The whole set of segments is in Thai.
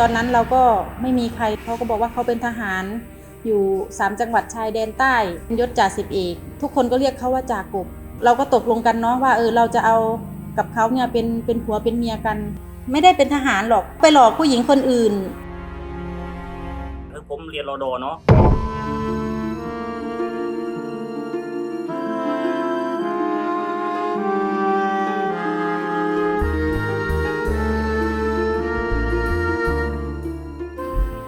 ตอนนั้นเราก็ไม่มีใครเขาก็บอกว่าเขาเป็นทหารอยู่ 3 จังหวัดชายแดนใต้ยศจ่าสิบเอกทุกคนก็เรียกเขาว่าจ่ากบ เราก็ตกลงกันเนาะว่าเออเราจะเอากับเขาเนี่ยเป็นเป็นผัวเป็นเมียกัน ไม่ได้เป็นทหารหรอกไปหลอกผู้หญิงคนอื่นผมเรียนรอดอเนาะ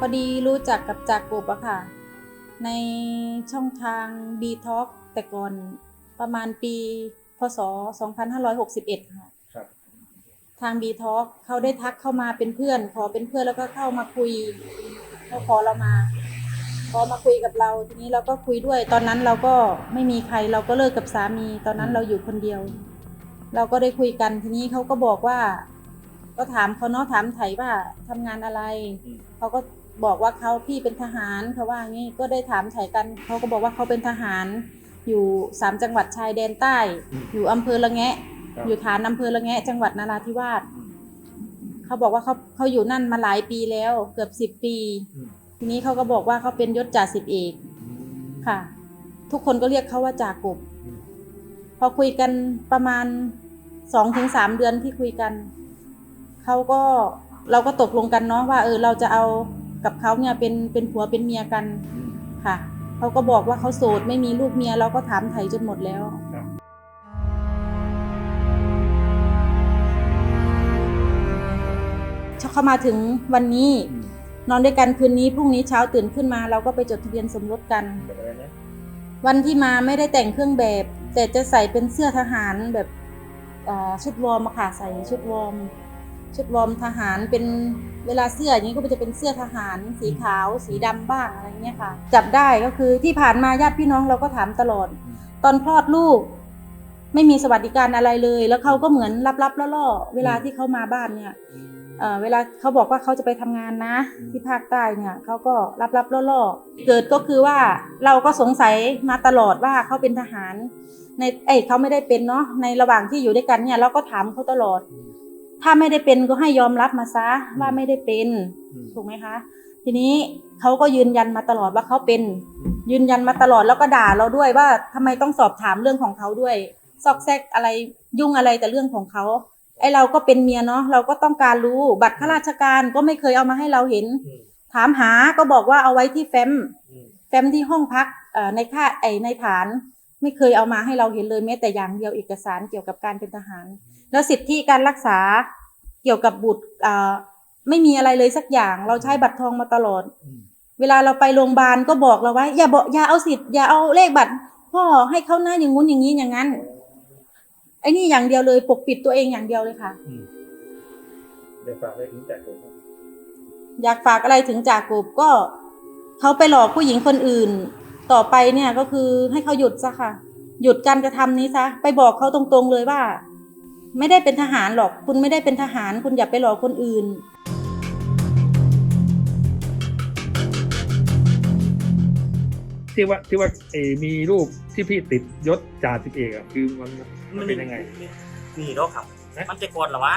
อดีรู้จักกับจากกบอะค่ะ ในช่องทาง B Talk แต่ก่อนประมาณปีพศ 2561 ค่ะครับทาง B Talk เขาได้ทักเข้ามาเป็นเพื่อน ขอเป็นเพื่อนแล้วก็เข้ามาคุยเขาขอเรามาขอมาคุยกับเราทีนี้เราก็คุยด้วย ตอนนั้นเราก็ไม่มีใครเราก็เลิกกับสามี ตอนนั้นเราอยู่คนเดียว เราก็ได้คุยกันทีนี้เขาก็บอกว่า ก็ถามเขาเนาะถามไถว่าทำงานอะไรอืมเขาก็ บอกว่าเขาพี่เป็นทหารเขาว่างี้ก็ได้ถามไถ่กันเขาก็บอกว่าเขาเป็นทหารอยู่สามจังหวัดชายแดนใต้ อยู่อำเภอละแงะครับอยู่ฐานอำเภอละแงะ จังหวัดนราธิวาสอืมเขาบอกว่าเขาเขาอยู่นั่นมาหลายปีแล้ว เกือบสิบปีอืมทีนี้เขาก็บอกว่าเขาเป็นยศจ่าสิบเอกค่ะ ทุกคนก็เรียกเขาว่าจ่ากบอืมพอคุยกันประมาณสองถึงสามเดือนที่คุยกันเขาก็เราก็ตกลงกันเนาะว่าเออเราจะเอา กับเขาเนี่ยเป็นเป็นผัวเป็นเมียกันอืมค่ะเขาก็บอกว่าเขาโสดไม่มีลูกเมียเราก็ถามไถ่จนหมดแล้วครับเขามาถึงวันนี้อืมนอนด้วยกันคืนนี้พรุ่งนี้เช้าตื่นขึ้นมา เราก็ไปจดทะเบียนสมรสกันเป็นอะไรนะวันที่มาไม่ได้แต่งเครื่องแบบ แต่จะใส่เป็นเสื้อทหารแบบอ่าชุดวอร์มอะค่ะใส่ชุดวอร์มชุดวอร์มทหารเป็น เวลาเสื้ออย่างนี้ก็จะเป็นเสื้อทหารสีขาว สีดำบ้างอะไรเงี้ยค่ะ จับได้ก็คือที่ผ่านมาญาติพี่น้องเราก็ถามตลอด ตอนคลอดลูก ไม่มีสวัสดิการอะไรเลย แล้วเขาก็เหมือนรับๆล่อๆเวลาที่เขามาบ้านเนี่ยเวลาเขาบอกว่าเขาจะไปทำงานนะ ที่ภาคใต้เนี่ยเขาก็รับรับๆล่อๆเกิดก็คือว่าเราก็สงสัยมาตลอดว่าเขาเป็นทหาร ในเอ้เขาไม่ได้เป็นเนาะในระหว่างที่อยู่ด้วยกันเนี่ยเราก็ถามเขาตลอด ถ้าไม่ได้เป็นก็ให้ยอมรับมาซะว่าไม่ได้เป็นอืมถูกไหมคะ ทีนี้เขาก็ยืนยันมาตลอดว่าเขาเป็น ยืนยันมาตลอดแล้วก็ด่าเราด้วยว่าทำไมต้องสอบถามเรื่องของเขาด้วย ซอกแซกอะไรยุ่งอะไรแต่เรื่องของเขาไอเราก็เป็นเมียเนาะเราก็ต้องการรู้บัตรข้าราชการก็ไม่เคยเอามาให้เราเห็นอืมถามหาก็บอกว่าเอาไว้ที่แฟ้มอืมแฟ้มที่ห้องพักเอ่อในค่าไอในฐาน ไม่เคยเอามาให้เราเห็นเลยแม้แต่อย่างเดียวเอกสารเกี่ยวกับการเป็นทหาร แล้วสิทธิการรักษาเกี่ยวกับบุตรเอ่อไม่มีอะไรเลยสักอย่าง เราใช้บัตรทองมาตลอดอืมเวลาเราไปโรงพยาบาลก็บอกเราไว้ อย่าบอกอย่าเอาสิทธิ์อย่าเอาเลขบัตรพ่อให้เขาหน้าอย่างงู้นอย่างนี้อย่างนั้นไอ้นี่อย่างเดียวเลยปกปิดตัวเองอย่างเดียวเลยค่ะอืมเดี๋ยวฝากไว้ถึงจากผมอยากฝากอะไรถึงจากกบก็เขาไปหลอกผู้หญิงคนอื่น ต่อไปเนี่ยก็คือให้เขาหยุดซะค่ะ หยุดการกระทำนี้ซะไปบอกเขาตรงๆเลยว่า ไม่ได้เป็นทหารหรอก คุณไม่ได้เป็นทหาร คุณอย่าไปหลอกคนอื่น ที่ว่าที่ว่าเออมีรูปที่พี่ติดยศจ่าสิบเอกอะคือมันมันเป็นยังไง มีแล้วครับ นะ มันแต่ก่อนเหรอวะ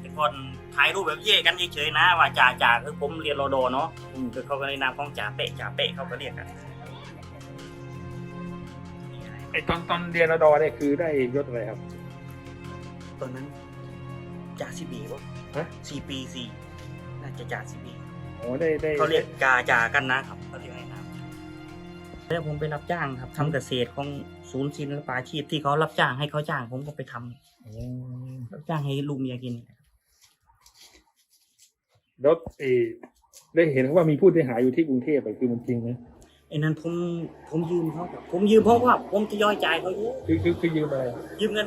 แต่ก่อนถ่ายรูปแบบเย่กันเฉยๆนะว่าจ่าจ่าคือผมเรียนรอดอเนาะอืมคือเขาก็ในนามของจ่าเปะจ่าเปะเขาก็เรียกกันไอตอนตอนเรียนรดอเนี่ยคือได้ยศอะไรครับ ตอนนั้นจ่าสิบีวะฮะ สี่ปีสี่น่าจะจ่าสิบีโอ้ได้ได้เขาเรียกจ่าจ่ากันนะครับเขาเรียกในนามแล้วผมไปรับจ้างครับทำเกษตรของศูนย์ศิลปาชีพที่เขารับจ้างให้เขาจ้างผมก็ไปทำอืมรับจ้างให้ลูกเมียกิน แล้วเออได้เห็นว่ามีผู้เสียหายอยู่ที่กรุงเทพอะคือมันจริงไหมไอ้นั้นผมผมยืมเขาครับผมยืมเพราะว่าผมจะย่อยจ่ายเขาเยอะคือคือคือยืมอะไรยืมเงิน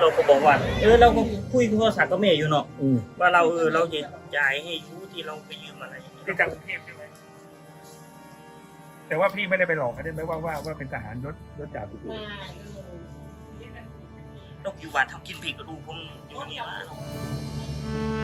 เราก็บอกว่าเออเราก็คุยโทรศัพท์กับแม่อยู่เนาะอืมว่าเราเออเราจะจ่ายให้ยูที่เราไปยืมอะไรอย่างเงี้ยที่จากกรุงเทพใช่ไหมแต่ว่าพี่ไม่ได้ไปหลอกเขาได้ไหมว่าว่าว่าเป็นทหารยศยศจ่าสิบเอกนกอยู่บ้านทำกินผิดก็ดูผมอยู่เนี่ยน